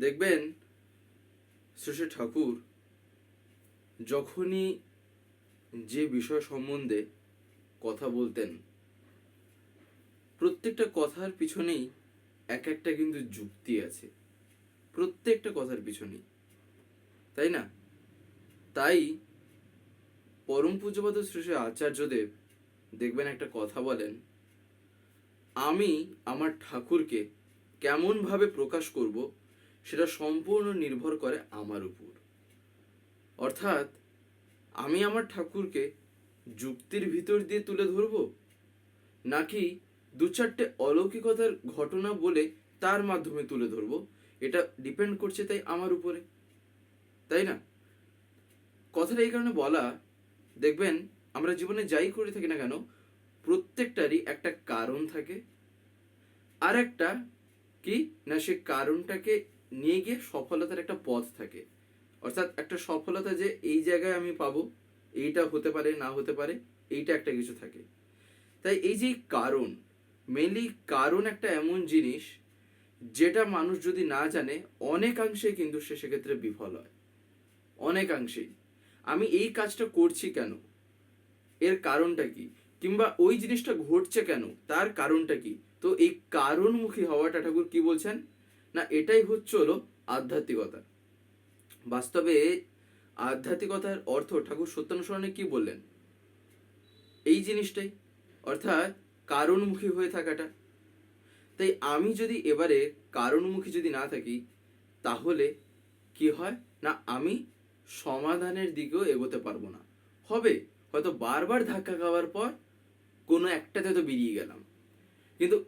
দেখবেন শ্রী ঠাকুর যখনই যে বিষয় সম্বন্ধে কথা বলতেন, প্রত্যেকটা কথার পিছনেই এক একটা কিন্তু যুক্তি আছে। প্রত্যেকটা কথার পিছনেই। তাই না? তাই পরম পূজ্যপাত শ্রী আচার্যদেব দেখবেন একটা কথা বলেন, আমি আমার ঠাকুরকে কেমনভাবে প্রকাশ করব সেটা সম্পূর্ণ নির্ভর করে আমার উপর। অর্থাৎ, আমি আমার ঠাকুরকে যুক্তির ভিতর দিয়ে তুলে ধরব? নাকি দু চারটে অলৌকিকতার ঘটনা বলে তার মাধ্যমে তুলে ধরব? এটা ডিপেন্ড করছে তাই আমার উপরে। তাই না? কথাটা এই কারণে বলা, দেখবেন, আমরা জীবনে যাই করে থাকি না কেন, প্রত্যেকটারই একটা কারণ থাকে। আর একটা কি? না, সে কারণটাকে নিয়ে গিয়ে সফলতার একটা পথ থাকে। অর্থাৎ একটা সফলতা যে এই জায়গায় আমি পাবো, এইটা হতে পারে, না হতে পারে, এইটা একটা কিছু থাকে। তাই এই যে কারণ মেনলি কারণ একটা এমন জিনিস যেটা মানুষ যদি না জানে, অনেকাংশে কিন্তু সে সেক্ষেত্রে বিফল হয়। অনেকাংশেই। আমি এই কাজটা করছি কেন? এর কারণটা কি? কিংবা ওই জিনিসটা ঘটছে কেন? তার কারণটা কি? তো এই কারণমুখী হওয়াটা ঠাকুর কি বলছেন? না, এটাই হচ্ছে হলো আধ্যাত্মিকতা। বাস্তবে আধ্যাত্মিকতার অর্থ ঠাকুর সত্যানুসরণে কি বললেন? এই জিনিসটাই। অর্থাৎ কারণমুখী হয়ে থাকাটা। তাই আমি যদি এবারে কারণমুখী যদি না থাকি, তাহলে কি হয়? না, আমি সমাধানের দিকেও এগোতে পারব না। হবে, হয়তো বারবার ধাক্কা খাওয়ার পর কোনো একটাতে তো বেরিয়ে গেলাম। কিন্তু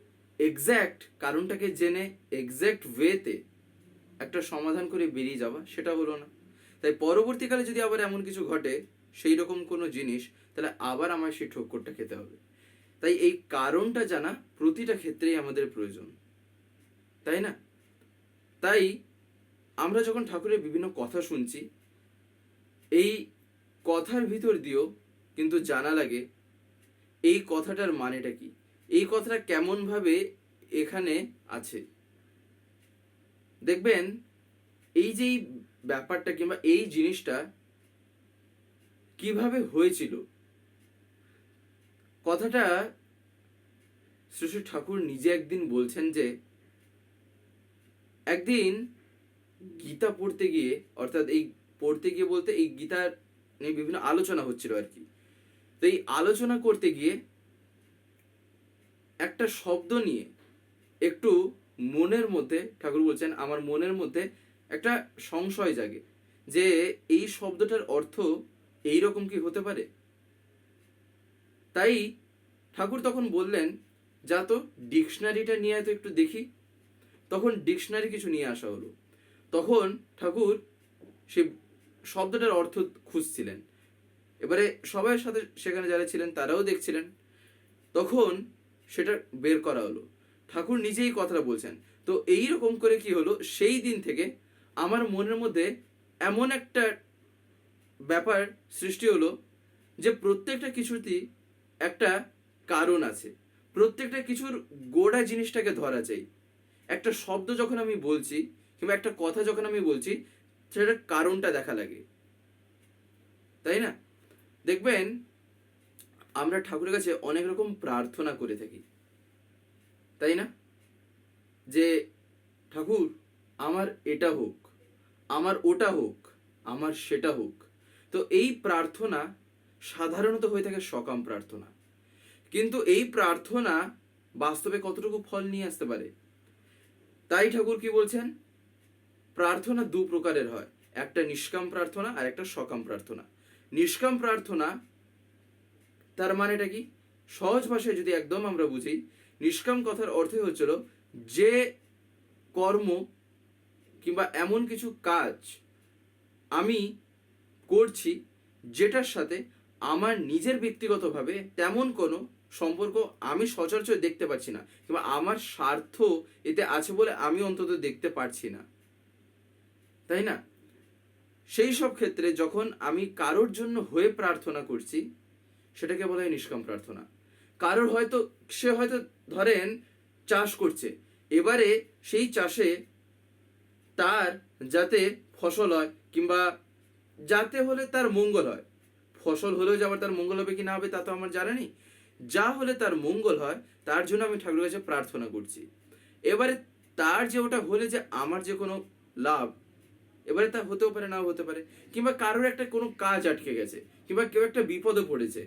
এক্স্যাক্ট কারণটাকে জেনে এক্স্যাক্ট ওয়েতে একটা সমাধান করে বেরিয়ে যাওয়া, সেটা হলো না। তাই পরবর্তীকালে যদি আবার এমন কিছু ঘটে, সেই রকম কোনো জিনিস, তাহলে আবার আমার সেই ঠক্করটা খেতে হবে। তাই এই কারণটা জানা প্রতিটা ক্ষেত্রেই আমাদের প্রয়োজন। তাই না? তাই আমরা যখন ঠাকুরের বিভিন্ন কথা শুনছি, এই কথার ভিতর দিয়েও কিন্তু জানা লাগে, এই কথাটার মানেটা কি? এই কথাটা কেমনভাবে এখানে আছে? দেখবেন, এই যে ব্যাপারটা কিংবা এই জিনিসটা কীভাবে হয়েছিল? কথাটা শ্রী ঠাকুর নিজে একদিন বলছেন যে, একদিন গীতা পড়তে গিয়ে, অর্থাৎ এই পড়তে গিয়ে বলতে এই গীতার নিয়ে বিভিন্ন আলোচনা হচ্ছিল আর কি। তো এই আলোচনা করতে গিয়ে একটা শব্দ নিয়ে একটু মনের মধ্যে, ঠাকুর বলছেন, আমার মনের মধ্যে একটা সংশয় জাগে যে এই শব্দটার অর্থ এই রকম কি হতে পারে? তাই ঠাকুর তখন বললেন, যা তো ডিকশনারিটা নিয়ে তো একটু দেখি। তখন ডিকশনারি কিছু নিয়ে আসা হলো। তখন ঠাকুর সে শব্দটার অর্থ খুঁজছিলেন। এবারে সবাই সাথে সেখানে যারা ছিলেন তারাও দেখছিলেন। তখন সেটা বের করা হলো। ঠাকুর নিজেই কথাটা বলছেন। তো এই রকম করে কি হলো? সেই দিন থেকে আমার মনের মধ্যে এমন একটা ব্যাপার সৃষ্টি হলো যে প্রত্যেকটা কিছুতেই একটা কারণ আছে। প্রত্যেকটা কিছুর গোড়া জিনিসটাকে ধরা চাই। একটা শব্দ যখন আমি বলছি কিংবা একটা কথা যখন আমি বলছি, সেটার কারণটা দেখা লাগে। তাই না? দেখবেন আমরা ঠাকুরের কাছে অনেক রকম প্রার্থনা করে থাকি। তাই না? যে, ঠাকুর, আমার এটা হোক, আমার ওটা হোক, আমার সেটা হোক। তো এই প্রার্থনা সাধারণত হয়ে থাকে সকাম প্রার্থনা। কিন্তু এই প্রার্থনা বাস্তবে কতটুকু ফল নিয়ে আসতে পারে? তাই ঠাকুর কি বলছেন? প্রার্থনা দু প্রকারের হয়। একটা নিষ্কাম প্রার্থনা আর একটা সকাম প্রার্থনা। নিষ্কাম প্রার্থনা তার মানেটা কি? সহজ ভাষায় যদি একদম আমরা বুঝি, নিষ্কাম কথার অর্থ হচ্ছিল যে কর্ম কিংবা এমন কিছু কাজ আমি করছি যেটার সাথে আমার নিজের ব্যক্তিগতভাবে তেমন কোনো সম্পর্ক আমি সচরাচর দেখতে পাচ্ছি না কিংবা আমার স্বার্থ এতে আছে বলে আমি অন্তত দেখতে পারছি না। তাই না? সেই সব ক্ষেত্রে যখন আমি কারোর জন্য হয়ে প্রার্থনা করছি সেটাকে বলা হয় নিষ্কাম প্রার্থনা। কারোর হয়তো, সে হয়তো ধরেন চাষ করছে, এবারে সেই চাষে তার যাতে ফসল হয় কিংবা যাতে হলে তার মঙ্গল হয়। ফসল হলেও যে আবার তার মঙ্গল হবে কি না হবে তা তো আমার জানা নেই। যা হলে তার মঙ্গল হয়, তার জন্য আমি ঠাকুরের কাছে প্রার্থনা করছি। এবারে তার যে ওটা হলে যে আমার যে কোনো লাভ, এবারে তা হতেও পারে, নাও হতে পারে, কিংবা কারোর একটা কোনো কাজ আটকে গেছে, কিংবা কেউ একটা বিপদে পড়েছে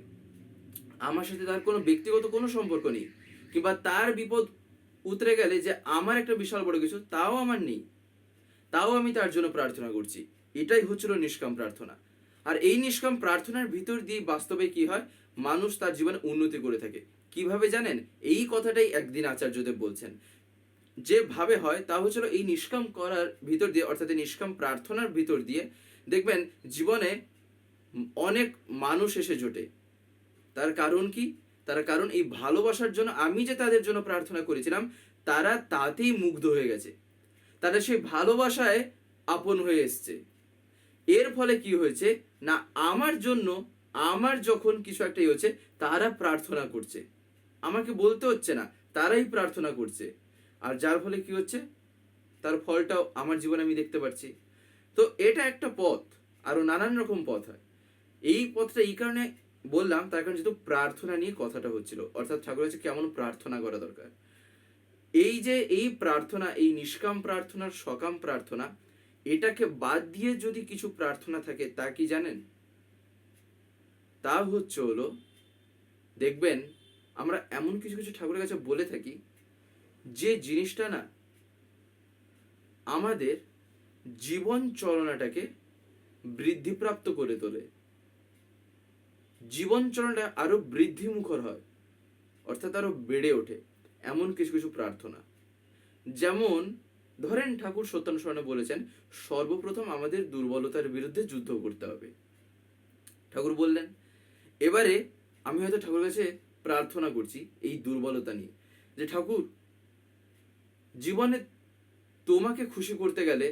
আমার সাথে তার কোনো ব্যক্তিগত কোনো সম্পর্ক নেই, কিংবা তার বিপদ উতরে গেলে যে আমার একটা বিশাল বড় কিছু, তাও আমার নেই। তাও আমি তার জন্য প্রার্থনা করছি। এটাই হচ্ছিল নিষ্কাম প্রার্থনা। আর এই নিষ্কাম প্রার্থনার ভিতর দিয়ে বাস্তবে কি হয়? মানুষ তার জীবনে উন্নতি করে থাকে। কীভাবে জানেন? এই কথাটাই একদিন আচার্যদেব বলছেন। যেভাবে হয়, তা হচ্ছিল এই নিষ্কাম করার ভিতর দিয়ে, অর্থাৎ নিষ্কাম প্রার্থনার ভিতর দিয়ে, দেখবেন জীবনে অনেক মানুষ এসে জোটে। তার কারণ কি? তার কারণ এই ভালোবাসার জন্য আমি যে তাদের জন্য প্রার্থনা করেছিলাম, তারা তাতেই মুগ্ধ হয়ে গেছে। তারা সেই ভালোবাসায় আপন হয়ে এসছে। এর ফলে কি হয়েছে? না, আমার জন্য, আমার যখন কিছু একটা ইয়ে হচ্ছে, তারা প্রার্থনা করছে। আমাকে বলতে হচ্ছে না, তারাই প্রার্থনা করছে। আর যার ফলে কি হচ্ছে? তার ফলটাও আমার জীবনে আমি দেখতে পাচ্ছি তো এটা একটা পথ, আরও নানান রকম পথ হয়। এই পথটা এই কারণে বললাম, তার কারণ যেহেতু প্রার্থনা নিয়ে কথাটা হচ্ছিল, অর্থাৎ ঠাকুর হচ্ছে কেমন প্রার্থনা করা দরকার। এই যে এই প্রার্থনা, এই নিষ্কাম প্রার্থনার সকাম প্রার্থনা, এটাকে বাদ দিয়ে যদি কিছু প্রার্থনা থাকে, তা কি জানেন? তা হচ্ছে হলো, দেখবেন, আমরা এমন কিছু কিছু ঠাকুরের কাছে বলে থাকি, যে জিনিসটা না আমাদের জীবন চলনাটাকে বৃদ্ধিপ্রাপ্ত করে তোলে। জীবন চলনটা আরও বৃদ্ধিমুখর হয়, অর্থাৎ আরও বেড়ে ওঠে, এমন কিছু কিছু প্রার্থনা। যেমন, ধরেন ঠাকুর সত্যানুসরণে বলেছেন, সর্বপ্রথম আমাদের দুর্বলতার বিরুদ্ধে যুদ্ধ করতে হবে। ঠাকুর বললেন, এবারে আমি হয়তো ঠাকুর কাছে প্রার্থনা করছি এই দুর্বলতা নিয়ে, যে ঠাকুর, জীবনে তোমাকে খুশি করতে গেলে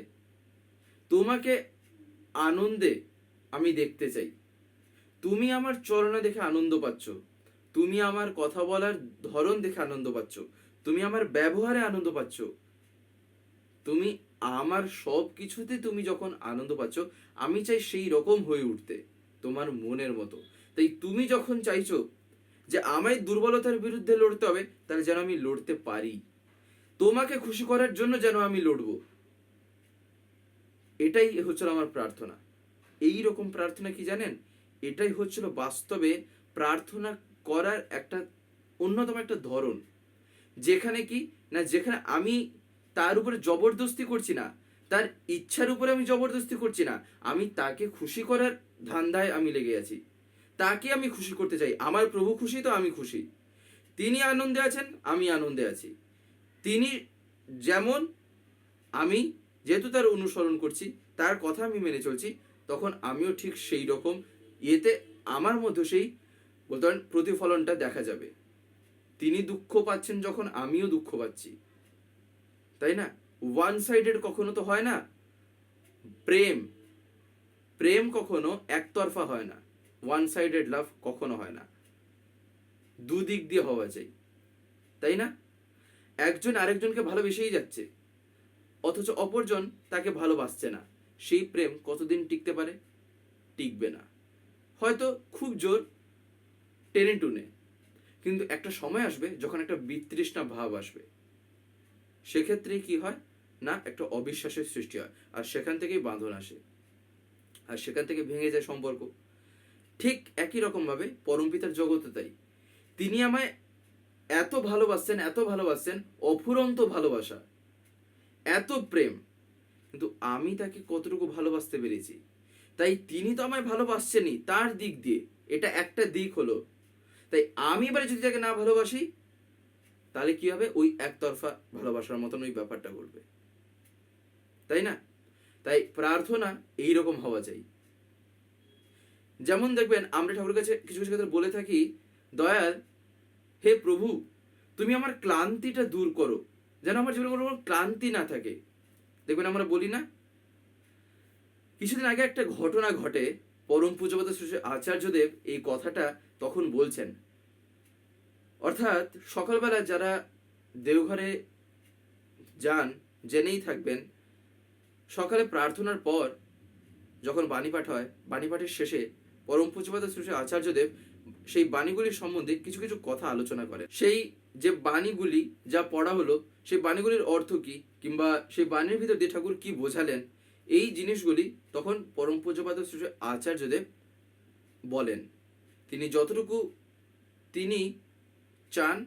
তোমাকে আনন্দে আমি দেখতে চাই। তুমি আমার চরণে দেখে আনন্দ পাচ্ছ। তুমি আমার কথা বলার ধরন দেখে আনন্দ পাচ্ছ। তুমি আমার ব্যবহারে আনন্দ পাচ্ছ। তুমি আমার সব কিছুতে তুমি যখন আনন্দ পাচ্ছ, আমি চাই সেই রকম হয়ে উঠতে তোমার মনের মতো। তাই তুমি যখন চাইছো যে আমায় দুর্বলতার বিরুদ্ধে লড়তে হবে, তাহলে যেন আমি লড়তে পারি। তোমাকে খুশি করার জন্য যেন আমি লড়বো। এটাই হচ্ছিল আমার প্রার্থনা। এই রকম প্রার্থনা কি জানেন? এটাই হচ্ছিল বাস্তবে প্রার্থনা করার একটা অন্যতম একটা ধরন। যেখানে কি, না যেখানে আমি তার উপরে জবরদস্তি করছি না, তার ইচ্ছার উপরে আমি জবরদস্তি করছি না, আমি তাকে খুশি করার ধান্দায় আমি লেগে আছি। তাকে আমি খুশি করতে চাই, আমার প্রভু খুশি তো আমি খুশি। তিনি আনন্দে আছেন, আমি আনন্দে আছি। তিনি যেমন আমি যেহেতু তার অনুসরণ করছি, তার কথা আমি মেনে চলছি, তখন আমিও ঠিক সেই রকম ইয়েতে আমার মধ্যে সেই বলতে পারেন প্রতিফলনটা দেখা যাবে। তিনি দুঃখ পাচ্ছেন যখন আমিও দুঃখ পাচ্ছি। তাই না? ওয়ান সাইডেড কখনো তো হয় না। প্রেম। প্রেম কখনো একতরফা হয় না। ওয়ান সাইডেড লাভ কখনো হয় না। দুদিক দিয়ে হওয়া চাই তাই না? একজন আরেকজনকে ভালোবেসেই যাচ্ছে। অথচ অপরজন তাকে ভালোবাসছে না। সেই প্রেম কতদিন টিকতে পারে? টিকবে না। হয়তো খুব জোর টেনে টুনে। কিন্তু একটা সময় আসবে যখন একটা বিতৃষ্ণা ভাব আসবে। সেক্ষেত্রে কি হয়? না, একটা অবিশ্বাসের সৃষ্টি হয়। আর সেখান থেকেই বাঁধন আসে। আর সেখান থেকে ভেঙে যায় সম্পর্ক। ঠিক একই রকমভাবে পরমপিতার জগতে তাই। তিনি আমায় এত ভালোবাসছেন এত ভালোবাসছেন, অফুরন্ত ভালোবাসা, এত প্রেম। কিন্তু আমি তাকে কতটুকু ভালোবাসতে পেরেছি? তাই তিনি তো আমায় ভালোবাসছেনই তার দিক দিয়ে। এটা একটা দিক হলো। তাই আমি এবারে যদি তাকে না ভালোবাসি, তাহলে কি হবে? ওই একতরফা ভালোবাসার মতন ওই ব্যাপারটা ঘটবে। তাই না? তাই প্রার্থনা এই রকম হওয়া চাই। যেমন দেখবেন, আমরা ঠাকুরের কাছে কিছু কিছু ক্ষেত্রে বলে থাকি, দয়াল, হে প্রভু, তুমি আমার ক্লান্তিটা দূর করো। যেন আমার জীবনে কোনো ক্লান্তি না থাকে। দেখবেন আমরা বলি না কিছুদিন আগে একটা ঘটনা ঘটে, পরম পূজপাত আচার্যদেব এই কথাটা তখন বলছেন। অর্থাৎ সকালবেলা যারা দেওঘরে যান, জেনেই থাকবেন, সকালে প্রার্থনার পর যখন বাণী পাঠ হয় বাণী পাঠের শেষে পরম শ্রী আচার্যদেব সেই বাণীগুলির সম্বন্ধে কিছু কিছু কথা আলোচনা করেন। সেই যে বাণীগুলি যা পড়া হলো, সেই বাণীগুলির অর্থ কি? কিংবা সেই বাণীর ভিতর দিয়ে ঠাকুর কি বোঝালেন? এই জিনিসগুলি তখন পরম পূজ্যপাত শ্রী শ্রী আচার্যদেব বলেন। তিনি যতটুকু তিনি চান,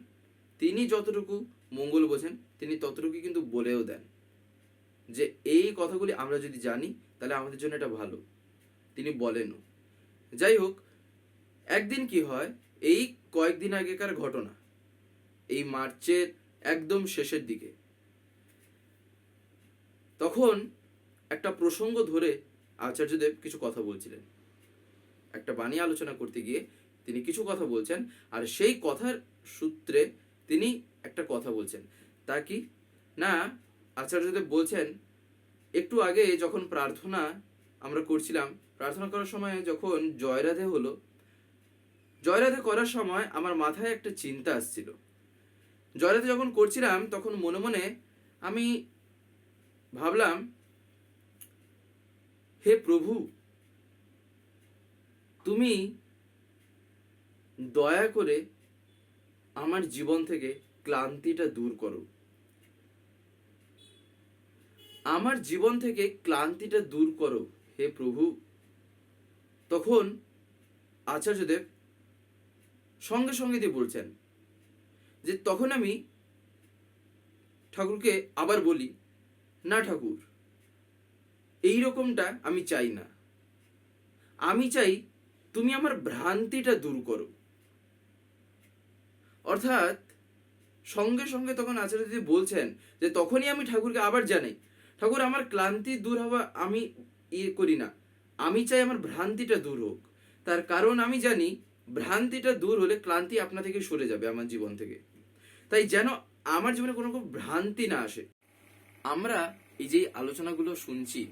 তিনি যতটুকু মঙ্গল বোঝেন, তিনি ততটুকু কিন্তু বলেও দেন। যে এই কথাগুলি আমরা যদি জানি, তাহলে আমাদের জন্য এটা ভালো। তিনি বলেনও যাই হোক, একদিন কি হয়, এই কয়েকদিন আগেকার ঘটনা, এই মার্চের একদম শেষের দিকে, তখন একটা প্রসঙ্গ ধরে আচার্যদেব কিছু কথা বলছিলেন। একটা বাণী আলোচনা করতে গিয়ে তিনি কিছু কথা বলছেন, আর সেই কথার সূত্রে তিনি একটা কথা বলছেন। তা কি? না, আচার্যদেব বলছেন, একটু আগে যখন প্রার্থনা আমরা করছিলাম, প্রার্থনা করার সময় যখন জয়রাধে হলো, জয়রাধে করার সময় আমার মাথায় একটা চিন্তা আসছিল। জয়রাধে যখন করছিলাম, তখন মনে মনে আমি ভাবলাম হে প্রভু, তুমি দয়া করে আমার জীবন থেকে ক্লান্তিটা দূর করো। আমার জীবন থেকে ক্লান্তিটা দূর করো, হে প্রভু। তখন আচার্যদেব সঙ্গে সঙ্গে দিয়ে বলছেন যে, তখন আমি ঠাকুরকে আবার বলি, না ঠাকুর এই রকমটা আমি চাই না। আমি চাই তুমি আমার ভ্রান্তিটা দূর করো। অর্থাৎ সঙ্গে সঙ্গে তখন আচার্য দিদি বলছেন যে তখনই আমি ঠাকুরকে আবার জানাই, ঠাকুর, আমার ক্লান্তি দূর হওয়া আমি ইয়ে করি না। আমি চাই আমার ভ্রান্তিটা দূর হোক। তার কারণ আমি জানি ভ্রান্তিটা দূর হলে ক্লান্তি আপনা থেকে সরে যাবে আমার জীবন থেকে। তাই যেন আমার জীবনে কোনো রকম ভ্রান্তি না আসে। আমরা এই যে আলোচনাগুলো শুনছি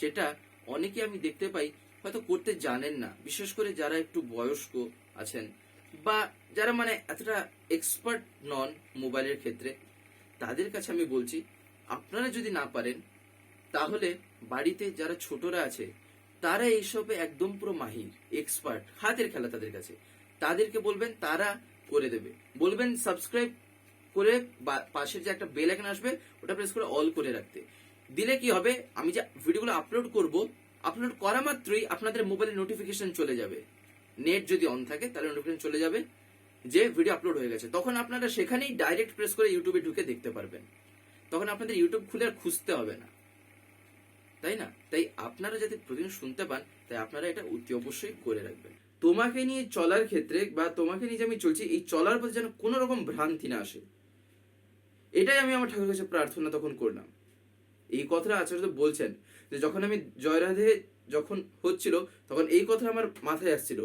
যেটা অনেকে আমি দেখতে পাই হয়তো করতে জানেন না। বিশেষ করে যারা একটু বয়স্ক আছেন বা যারা মানে এতটা এক্সপার্ট নন মোবাইলের ক্ষেত্রে, তাদের কাছে আমি বলছি, আপনারা যদি না পারেন, তাহলে বাড়িতে যারা ছোটরা আছে, তারা এইসবে একদম পুরো মাহির এক্সপার্ট হাতের খেলা তাদের কাছে। তাদেরকে বলবেন, তারা করে দেবে। বলবেন সাবস্ক্রাইব করে পাশের যে একটা বেল আইকন আসবে, ওটা প্রেস করে অল করে রাখতে। দিলে কি হবে? আমি যে ভিডিওগুলো আপলোড করব আপলোড করা মাত্রই আপনাদের মোবাইলে নোটিফিকেশন চলে যাবে। নেট যদি অন থাকে, তাহলে নোটিফিকেশন চলে যাবে যে ভিডিও আপলোড হয়ে গেছে। তখন আপনারা সেখানেই ডাইরেক্ট প্রেস করে ইউটিউবে ঢুকে দেখতে পারবেন। তখন আপনাদের ইউটিউব খুলে আর খুঁজতে হবে না। তাই না? তাই আপনারা যাতে প্রতিদিন শুনতে পান, তাই আপনারা এটা অতি অবশ্যই করে রাখবেন। তোমাকে নিয়ে চলার ক্ষেত্রে বা তোমাকে নিয়ে যে আমি চলছি, এই চলার পথে যেন কোনো রকম ভ্রান্তি না আসে। এটাই আমি আমার ঠাকুরের কাছে প্রার্থনা তখন করলাম। এই কথাটা আচার্য বলছেন যে যখন আমি জয়রাধে যখন হচ্ছিল, তখন এই কথা আমার মাথায় আসছিল।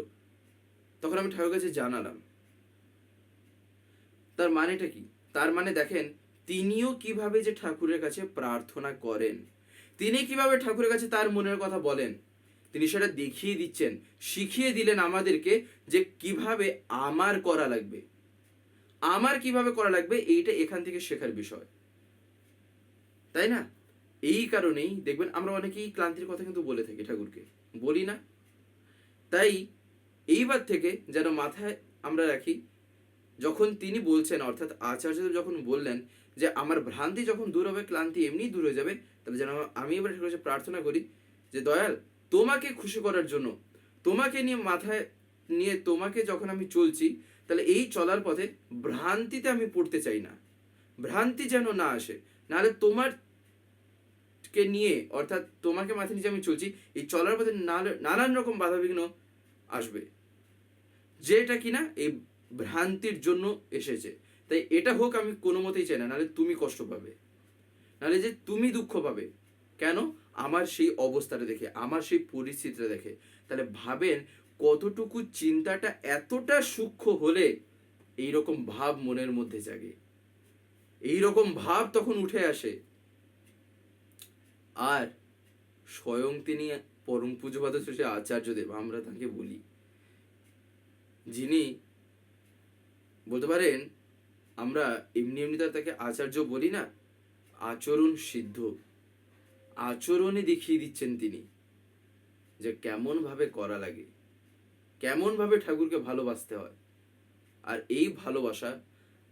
তখন আমি ঠাকুরের কাছে জানালাম। তার মানেটা কি? তার মানে দেখেন, তিনিও কীভাবে যে ঠাকুরের কাছে প্রার্থনা করেন, তিনি কীভাবে ঠাকুরের কাছে তার মনের কথা বলেন, তিনি সেটা দেখিয়ে দিচ্ছেন, শিখিয়ে দিলেন আমাদেরকে যে কীভাবে আমার করা লাগবে। আমার কীভাবে করা লাগবে, এইটা এখান থেকে শেখার বিষয়। তাই না? এই কারণেই দেখবেন আমরা অনেকেই ক্লান্তির কথা কিন্তু বলে থাকি ঠাকুরকে। বলি না। তাই এইবার থেকে যেন মাথায় আমরা রাখি, যখন তিনি বলছেন, অর্থাৎ আচার্যদেব যখন বললেন যে, আমার ভ্রান্তি যখন দূর হবে, ক্লান্তি এমনিই দূর হয়ে যাবে, তাহলে যেন আমি এবার ঠাকুরের প্রার্থনা করি যে, দয়াল, তোমাকে খুশি করার জন্য, তোমাকে নিয়ে মাথায় নিয়ে তোমাকে যখন আমি চলছি, তাহলে এই চলার পথে ভ্রান্তিতে আমি পড়তে চাই না। ভ্রান্তি যেন না আসে, নাহলে তোমার কে নিয়ে, অর্থাৎ তোমাকে মাথায় নিচে আমি চলছি, এই চলার পথে নানা- নানান রকম বাধাবিঘ্ন আসবে। যেটা কিনা এই ভ্রান্তির জন্য এসেছে। তাই এটা হোক আমি কোনো মতেই চাই না, নাহলে তুমি কষ্ট পাবে। নাহলে যে তুমি দুঃখ পাবে। কেন? আমার সেই অবস্থাটা দেখে, আমার সেই পরিস্থিতিটা দেখে। তাহলে ভাবেন কতটুকু চিন্তাটা এতটা সূক্ষ্ম হলে এইরকম ভাব মনের মধ্যে জাগে। এইরকম ভাব তখন উঠে আসে। আর স্বয়ং তিনি পরম পুজোপাত শ্রী আচার্যদেব আমরা তাকে বলি। যিনি বলতে পারেন, আমরা এমনি এমনি তো আর তাকে আচার্য বলি না, আচরণ সিদ্ধ। আচরণে দেখিয়ে দিচ্ছেন তিনি যে কেমন ভাবে করা লাগে কেমন ভাবে ঠাকুরকে ভালোবাসতে হয়। আর এই ভালোবাসা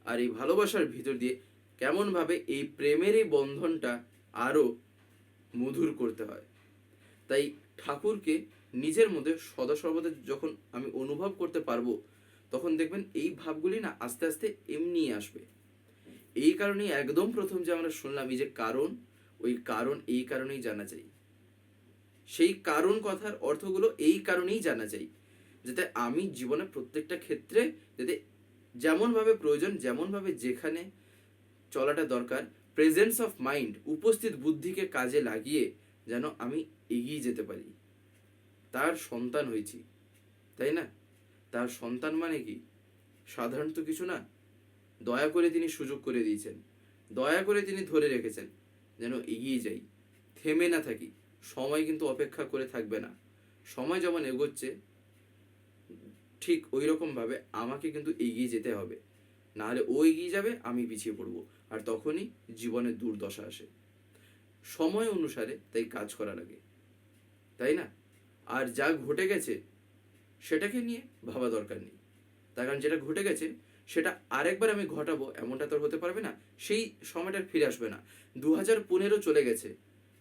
আর এই ভালোবাসার ভিতর দিয়ে কেমন ভাবে এই প্রেমের এই বন্ধনটা আরও মধুর করতে হয়। তাই ঠাকুরকে নিজের মধ্যে সদা সর্বদা যখন আমি অনুভব করতে পারব, তখন দেখবেন এই ভাবগুলি না আস্তে আস্তে এমনি আসবে। এই কারণেই একদম প্রথম যে আমরা শুনলাম, এই যে কারণ, ওই কারণ এই কারণেই জানা যায়। সেই কারণ কথার অর্থগুলো এই কারণেই জানা যায়, যাতে আমি জীবনে প্রত্যেকটা ক্ষেত্রে যাতে যেমনভাবে প্রয়োজন, যেমনভাবে যেখানে চলাটা দরকার প্রেজেন্স অফ মাইন্ড উপস্থিত বুদ্ধিকে কাজে লাগিয়ে যেন আমি এগিয়ে যেতে পারি। তার সন্তান হয়েছি, তাই না? তার সন্তান মানে কি? সাধারণত কিছু না? দয়া করে তিনি সুযোগ করে দিয়েছেন। দয়া করে তিনি ধরে রেখেছেন যেন এগিয়ে যাই। থেমে না থাকি। সময় কিন্তু অপেক্ষা করে থাকবে না। সময় যেমন এগোচ্ছে, ঠিক ওই রকমভাবে আমাকে কিন্তু এগিয়ে যেতে হবে। নাহলে ও এগিয়ে যাবে, আমি পিছিয়ে পড়ব। আর তখনই জীবনের দুর্দশা আসে। সময় অনুসারে তাই কাজ করা লাগে। তাই না? আর যা ঘটে গেছে, সেটাকে নিয়ে ভাবা দরকার নেই। তার কারণ যেটা ঘটে গেছে, সেটা আরেকবার আমি ঘটাবো, এমনটা তো আর হতে পারবে না। সেই সময়টা ফিরে আসবে না। দু হাজার পনেরো চলে গেছে,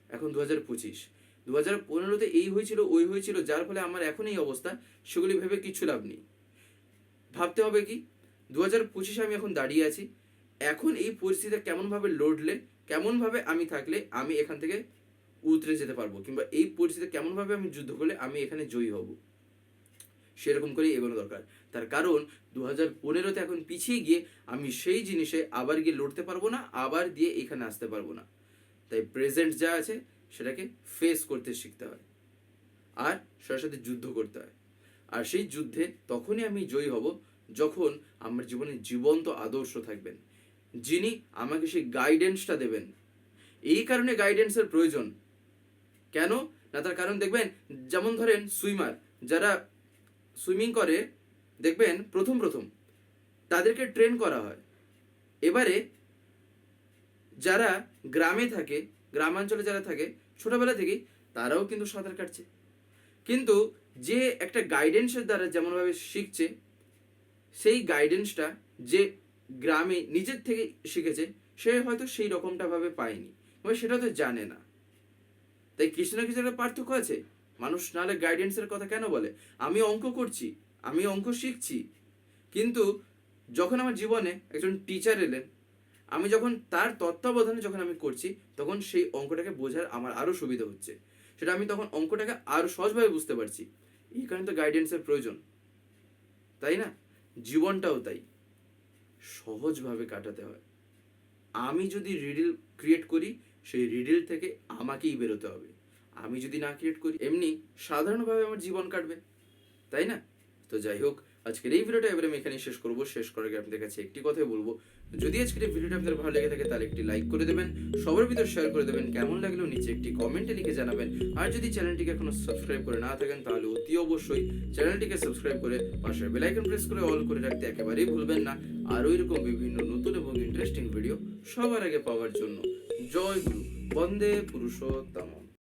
এখন দু হাজার পঁচিশ। দু হাজার পনেরোতে এই হয়েছিল, ওই হয়েছিল, যার ফলে আমার এখন এই অবস্থা, সেগুলি ভেবে কিচ্ছু লাভ নেই। ভাবতে হবে কি? দু হাজার পঁচিশে আমি এখন দাঁড়িয়ে আছি এখন এই পরিস্থিতিতে কেমনভাবে লড়লে, কেমনভাবে আমি থাকলে আমি এখান থেকে উতরে যেতে পারব? কিংবা এই পরিস্থিতিতে কেমনভাবে আমি যুদ্ধ করলে আমি এখানে জয়ী হব? সেরকম করেই এগোনো দরকার। তার কারণ দু হাজার পনেরোতে এখন পিছিয়ে গিয়ে আমি সেই জিনিসে আবার গিয়ে লড়তে পারব না, আবার দিয়ে এখানে আসতে পারব না। তাই প্রেজেন্ট যা আছে সেটাকে ফেস করতে শিখতে হয়। আর সেটার সাথে যুদ্ধ করতে হয়। আর সেই যুদ্ধে তখনই আমি জয়ী হব যখন আমার জীবনে জীবন্ত আদর্শ থাকবেন। যিনি আমাকে সেই গাইডেন্সটা দেবেন। এই কারণে গাইডেন্সের প্রয়োজন। কেন? না, তার কারণ দেখবেন, যেমন ধরেন সুইমার যারা সুইমিং করে, দেখবেন প্রথম প্রথম তাদেরকে ট্রেন করা হয়। এবারে যারা গ্রামে থাকে, গ্রামাঞ্চলে যারা থাকে, ছোটবেলা থেকেই তারাও কিন্তু সাঁতার কাটছে। কিন্তু যে একটা গাইডেন্সের দ্বারা যেমনভাবে শিখছে, সেই গাইডেন্সটা যে গ্রামে নিজের থেকে শিখেছে, সে হয়তো সেই রকমটা ভাবে পায়নি। এবং সেটা তো জানে না। তাই কিছু না কিছু একটা পার্থক্য আছে। মানুষ নাহলে গাইডেন্সের কথা কেন বলে? আমি অঙ্ক করছি, আমি অঙ্ক শিখছি। কিন্তু যখন আমার জীবনে একজন টিচার এলেন, আমি যখন তার তত্ত্বাবধানে যখন আমি করছি, তখন সেই অঙ্কটাকে বোঝার আমার আরও সুবিধা হচ্ছে। সেটা আমি তখন অঙ্কটাকে আরও সহজভাবে বুঝতে পারছি। এই কারণে তো গাইডেন্সের প্রয়োজন। তাই না? জীবনটাও তাই। সহজভাবে কাটাতে হয়। আমি যদি রিডিল ক্রিয়েট করি, সেই রিডিল থেকে আমাকেই বেরোতে হবে। আমি যদি না ক্রিয়েট করি, এমনি সাধারণভাবে আমার জীবন কাটবে। তাই না? তো যাই হোক, আজকের এই ভিডিওটা এবারে আমি এখানে শেষ করব। শেষ করার আগে আপনাদের কাছে একটি কথাই বলব। যদি আজকের এই ভিডিওটা আপনাদের ভালো লেগে থাকে, তাহলে একটি লাইক করে দেবেন, সবার ভিতর শেয়ার করে দেবেন, কেমন লাগল নিচে একটি কমেন্টে লিখে জানাবেন। আর যদি চ্যানেলটিকে এখনও সাবস্ক্রাইব করে না থাকেন, তাহলে অতি অবশ্যই চ্যানেলটিকে সাবস্ক্রাইব করে পাশের বেল আইকন প্রেস করে অল করে রাখতে একেবারেই ভুলবেন না। আর এরকম বিভিন্ন নতুন এবং ইন্টারেস্টিং ভিডিও সবার আগে পাওয়ার জন্য। জয় গুরু, বন্দে পুরুষোত্তম।